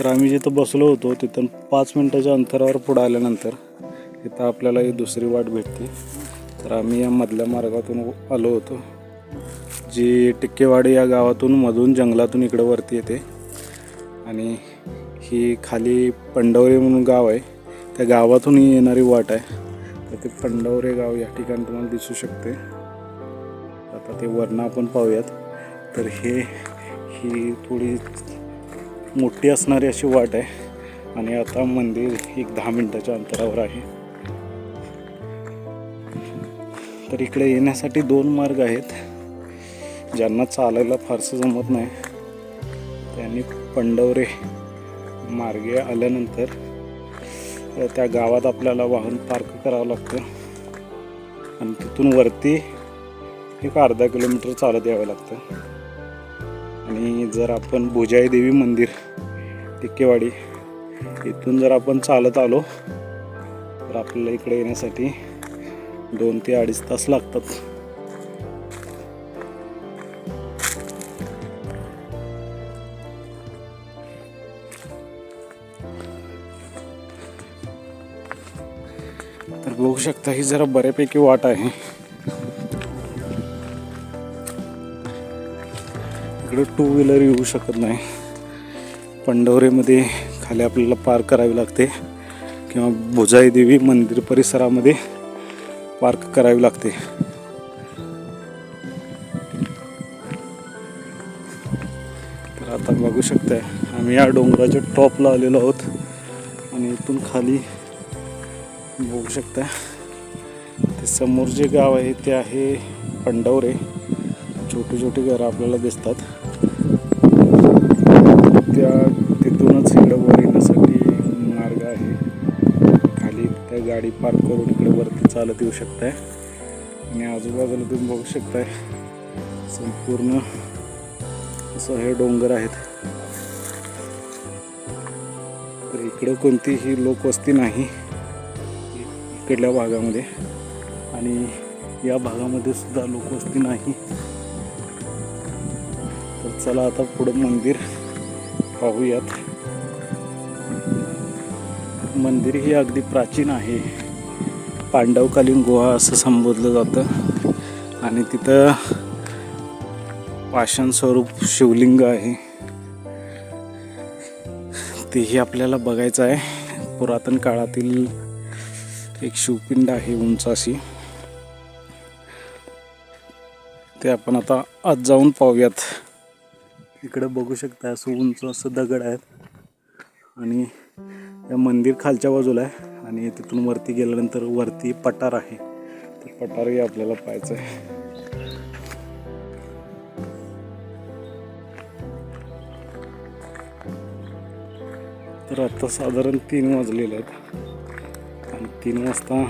तर आम्ही जिथं बसलो होतो तिथून पाच मिनटाच्या अंतरावर पुढं आल्यानंतर इथं आपल्याला ही दुसरी वाट भेटते. तर आम्ही या मधल्या मार्गातून आलो होतो जी टिक्केवाडी या गावातून मधून जंगलातून इकडं वरती येते. आणि ही खाली पंडवरे म्हणून गाव आहे. त्या गावातून ही येणारी वाट आहे. तर ते पंडवरे गाव या ठिकाणी तुम्हाला दिसू शकते. आता ते वर्ण आपण पाहूयात. तर हे ही थोडी मोठी असणारी अशी वाट आहे. आणि आता मंदिर एक दहा मिनटाच्या अंतरावर आहे. तर इकडे येण्यासाठी दोन मार्ग आहेत. ज्यांना चालायला फारसं जमत नाही. त्यांनी पंडवरे मार्गे आल्यानंतर त्या गावात आपल्याला वाहन पार्क करावं लागतं. आणि तिथून वरती एक अर्धा किलोमीटर चालत यावं लागतं. आणि जर आपण भुजाई देवी मंदिर टिक्केवाडी इथून जर आपण चालत आलो तर आपल्याला इकडे येण्यासाठी दोन ते अडीच तास लागतात. तर बघू शकता ही जरा बऱ्यापैकी वाट आहे. इकडे टू व्हीलर येऊ शकत नाही. पंडवरेमध्ये खाली आपल्याला पार करावी लागते. किंवा भुजाई देवी मंदिर परिसरामध्ये पार्क करावी लागते. तर आता बघू शकताय आम्ही या डोंगराच्या टॉपला आलेलो आहोत. आणि इथून खाली बघू शकता ते समोर जे गाव आहे ते आहे पंडवरे छोटे छोटे घरं आपल्याला दिसतात. गाडी पार्क करून इकडे वरती चालत येऊ शकताय. आणि आजूबाजूला तुम्ही बघू शकताय संपूर्ण असं हे डोंगर आहेत. तर इकडं कोणतीही लोकवस्ती नाही इकडल्या भागामध्ये. आणि या भागामध्ये सुद्धा लोकवस्ती नाही. तर चला आता पुढं मंदिर पाहूयात. मंदिर ही अगदी प्राचीन आहे. पांडवकालीन गुहा असं संबोधलं जातं. आणि तिथं पाषाण स्वरूप शिवलिंग आहे. तेही आपल्याला बघायचं आहे. पुरातन काळातील एक शिवपिंड आहे उंच अशी ते आपण आता आज जाऊन पाहूयात. इकडं बघू शकता असं उंच असं दगड आहेत. आणि या मंदिर खालच्या बाजूला आहे आणि तिथून वरती गेल्यानंतर वरती पठार आहे. ते पठारही आपल्याला पाहायचं आहे. तर आता साधारण तीन वाजलेले आहेत. आणि तीन वाजता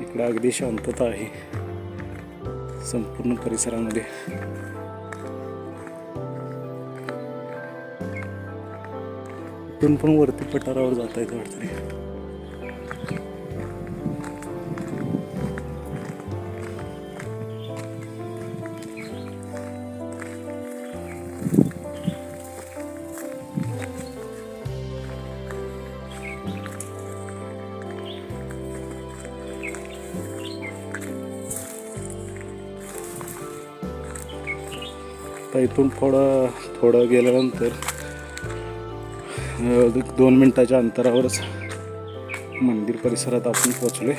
इकडे अगदी शांतता आहे. संपूर्ण परिसरामध्ये. इथून पण वरती पठारावर जाता येतं वाटतं तर इथून थोडं थोडं गेल्यानंतर दोन मिनटाच्या अंतरावरच मंदिर परिसरात आपण पोचलोय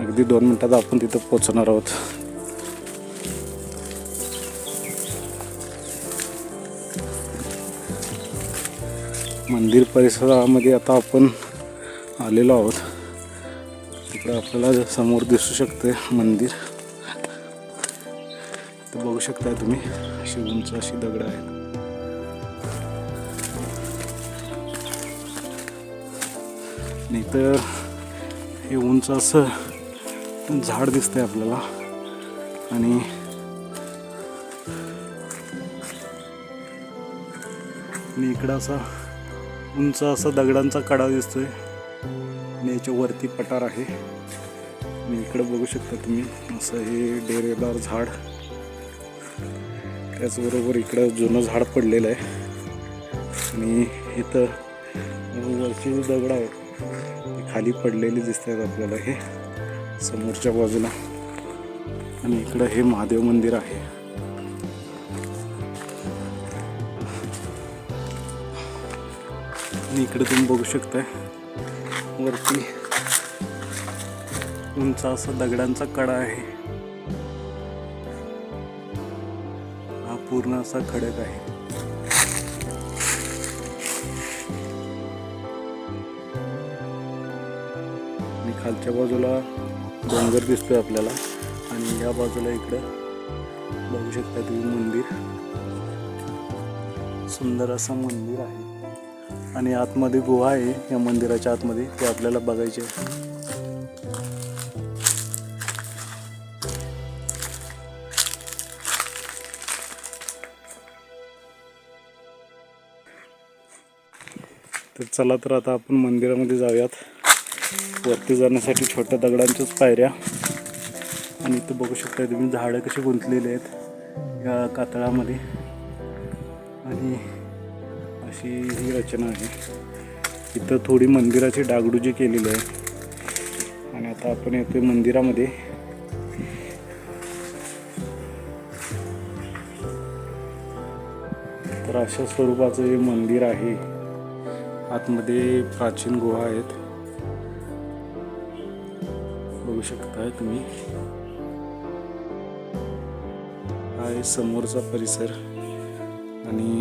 अगदी दोन मिनटात आपण तिथं पोचणार आहोत. मंदिर परिसरामध्ये आता आपण आलेलो आहोत. तिकडे आपल्याला समोर दिसू शकते मंदिर. तर बघू शकता तुम्ही अशी उंच अशी दगड आहेत. नाही तर हे उंच असं झाड दिसतंय आपल्याला. आणि इकडं असा उंच असा दगडांचा कडा दिसतोय. आणि याच्या वरती पठार आहे. आणि इकडं बघू शकता तुम्ही असं हे डेरेदार झाड. त्याचबरोबर इकडं जुनं झाड पडलेलं आहे. आणि इथं वरची दगड आहेत खाली पडलेली दिसतात आपल्याला हे. समोरच्या बाजूला. आणि इकडं हे महादेव मंदिर आहे. आणि इकडे तुम्ही बघू शकताय वरती उंच असा दगडांचा कडा आहे. हा पूर्ण असा खडक आहे. खालच्या बाजूला डोंगर दिसतोय आपल्याला. आणि या बाजूला इकडं बघू शकता तुम्ही मंदिर. सुंदर असं मंदिर आहे. आणि आतमध्ये गुहा आहे. या मंदिराच्या आतमध्ये ते आपल्याला बघायचे आहे. तर चला तर आता आपण मंदिरामध्ये जाऊयात. वरती जाण्यासाठी छोट्या दगडांच्याच पायऱ्या. आणि इथं बघू शकता तुम्ही झाडं कशी गुंतलेली आहेत या कातळामध्ये. आणि अशी ही रचना आहे. इथं थोडी मंदिराची डागडुजी केलेली आहे. आणि आता आपण येतो मंदिरामध्ये. तर अशा स्वरूपाचं हे मंदिर आहे. आतमध्ये प्राचीन गुहा आहेत. बघू शकताय तुम्ही. हा आहे समोरचा परिसर आणि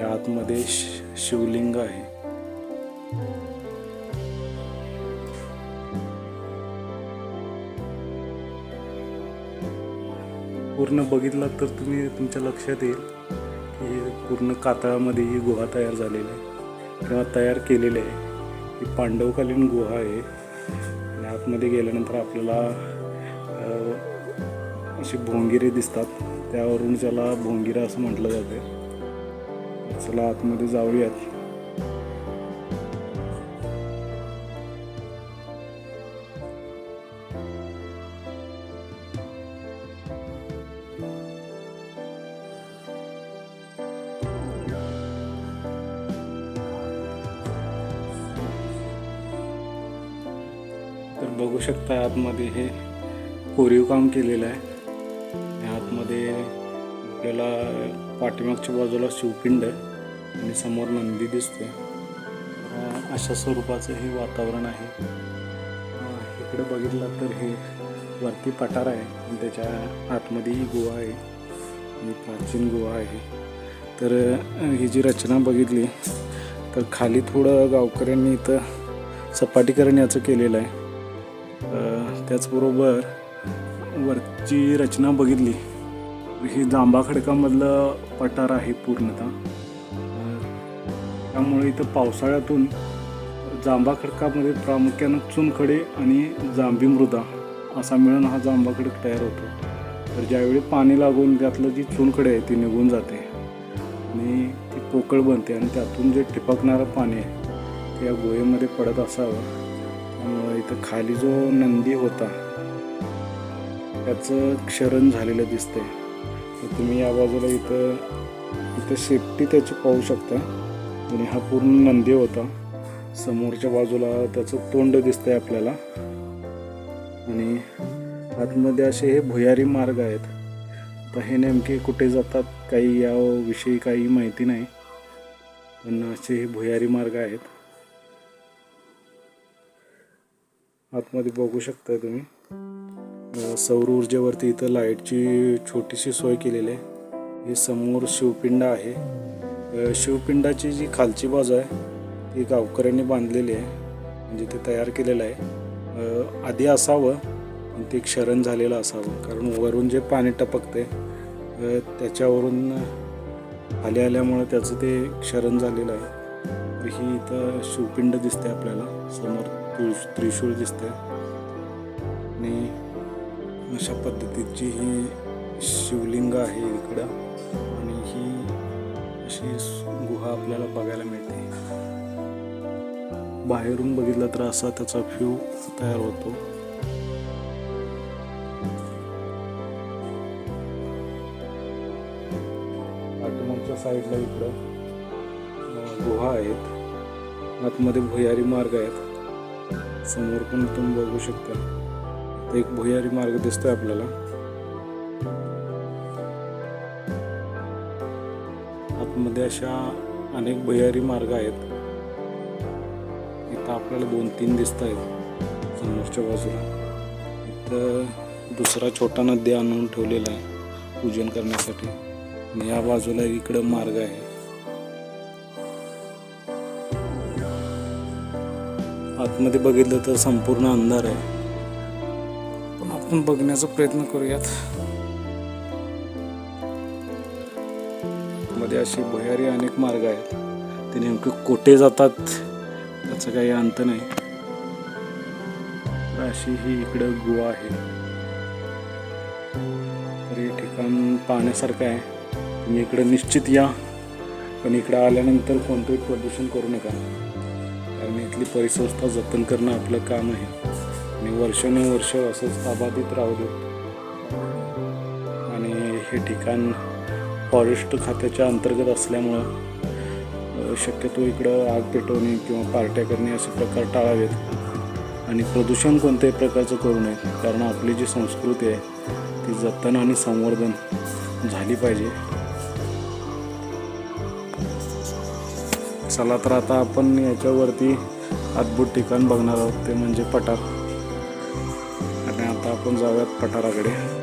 या आतमध्ये शिवलिंग आहे. पूर्ण बघितलात तर तुम्ही तुमच्या लक्षात येईल की पूर्ण कातळामध्ये ही गुहा तयार झालेली आहे. किंवा तयार केलेली आहे. ही पांडवकालीन गुहा आहे. आतमध्ये गेल्यानंतर आपल्याला अशी भोंगिरे दिसतात. त्यावरून त्याला भोंगिरा असं म्हटलं जाते. चला आतमध्ये जाऊयात. शकता आतमध्ये हे. कोरीव काम केलेलं आहे. आतमध्ये आपल्याला पाठीमागच्या बाजूला शिवपिंड आणि समोर नंदी दिसते अशा स्वरूपाचं हे वातावरण आहे. इकडे बघितलं तर हे वरती पठार आहे. आणि त्याच्या आतमध्ये ही गुहा आहे. आणि प्राचीन गुहा आहे. तर ही जी रचना बघितली तर खाली थोडं गावकऱ्यांनी इथं सपाटीकरण याचं केलेलं आहे. त्याचबरोबर वरची रचना बघितली. ही जांबा खडकामधलं पठार आहे पूर्णतः. त्यामुळे इथं पावसाळ्यातून जांबा खडकामध्ये प्रामुख्यानं चुनखडे आणि जांभी मृदा असा मिळून हा जांबा खडक तयार होतो. तर ज्यावेळी पाणी लागून त्यातलं जी चुनखडे आहे ती निघून जाते आणि ती पोकळ बनते आणि त्यातून जे ठिपकणारं पाणी आहे ते या गोहेमध्ये पडत असावं. इथं खाली जो नंदी होता त्याचं क्षरण झालेलं दिसतंय. तर तुम्ही या बाजूला इथं इथं शेपटी त्याची पाहू शकता. आणि हा पूर्ण नंदी होता. समोरच्या बाजूला त्याचं तोंड दिसतंय आपल्याला. आणि आतमध्ये असे हे भुयारी मार्ग आहेत. तर हे नेमके कुठे जातात काही याविषयी काही माहिती नाही. पण असे हे भुयारी मार्ग आहेत. आतमध्ये बघू शकताय तुम्ही. सौर ऊर्जेवरती इथं लाईटची छोटीशी सोय केलेली आहे. हे समोर शिवपिंड आहे. शिवपिंडाची जी खालची बाजू आहे ती गावकऱ्यांनी बांधलेली आहे. म्हणजे ते तयार केलेलं आहे. आधी असावं पण ते क्षरण झालेलं असावं. कारण वरून जे पाणी टपकते त्याच्यावरून आल्या आल्यामुळं त्याचं ते क्षरण झालेलं आहे. ही इथं शिवपिंड दिसते आपल्याला समोर. त्रिश त्रिशूळ दिसते. आणि अशा पद्धतीची ही शिवलिंग आहे इकडं. आणि ही अशी गुहा आपल्याला बघायला मिळते. बाहेरून बघितलं तर असा त्याचा व्ह्यू तयार होतो. समोरच्या साईडला इकडं गुहा आहेत. आतमध्ये भुयारी मार्ग आहेत. समोर पण तुम्ही बघू शकता. एक भुयारी मार्ग दिसतोय आपल्याला. आतमध्ये अशा अनेक भुयारी मार्ग आहेत. इथं आपल्याला दोन तीन दिसत आहेत समोरच्या बाजूला. इथं दुसरा छोटा नदी आणून ठेवलेला आहे पूजन करण्यासाठी. आणि या बाजूला इकडं मार्ग आहे. आतमध्ये बघितलं तर संपूर्ण अंधार आहे. पण आपण बघण्याचा प्रयत्न करूयात. मध्ये अशी भुयारी अनेक मार्ग आहेत. ते नेमके कोठे जातात त्याचा काही अंत नाही. अशी ही इकडं गुहा आहे. तर हे ठिकाण पाहण्यासारखं आहे. तुम्ही इकडं निश्चित या पण इकडं आल्यानंतर कोणतंही प्रदूषण करू नका. कारण इथली परिसंस्था जतन करणं आपलं काम आहे. आणि वर्षानुवर्ष असंच अबाधित राहू देत आणि हे ठिकाण फॉरेस्ट खात्याच्या अंतर्गत असल्यामुळं शक्यतो इकडं आग पेटवणे किंवा पार्ट्या करणे असे प्रकार टाळावेत. आणि प्रदूषण कोणत्याही प्रकारचं करू नये कारण आपली जी संस्कृती आहे ती जतन आणि संवर्धन झाली पाहिजे. चला तर आता आपण याच्यावरती अद्भुत ठिकाण बघणार आहोत ते म्हणजे पठार. आणि आता आपण जाऊयात पठाराकडे.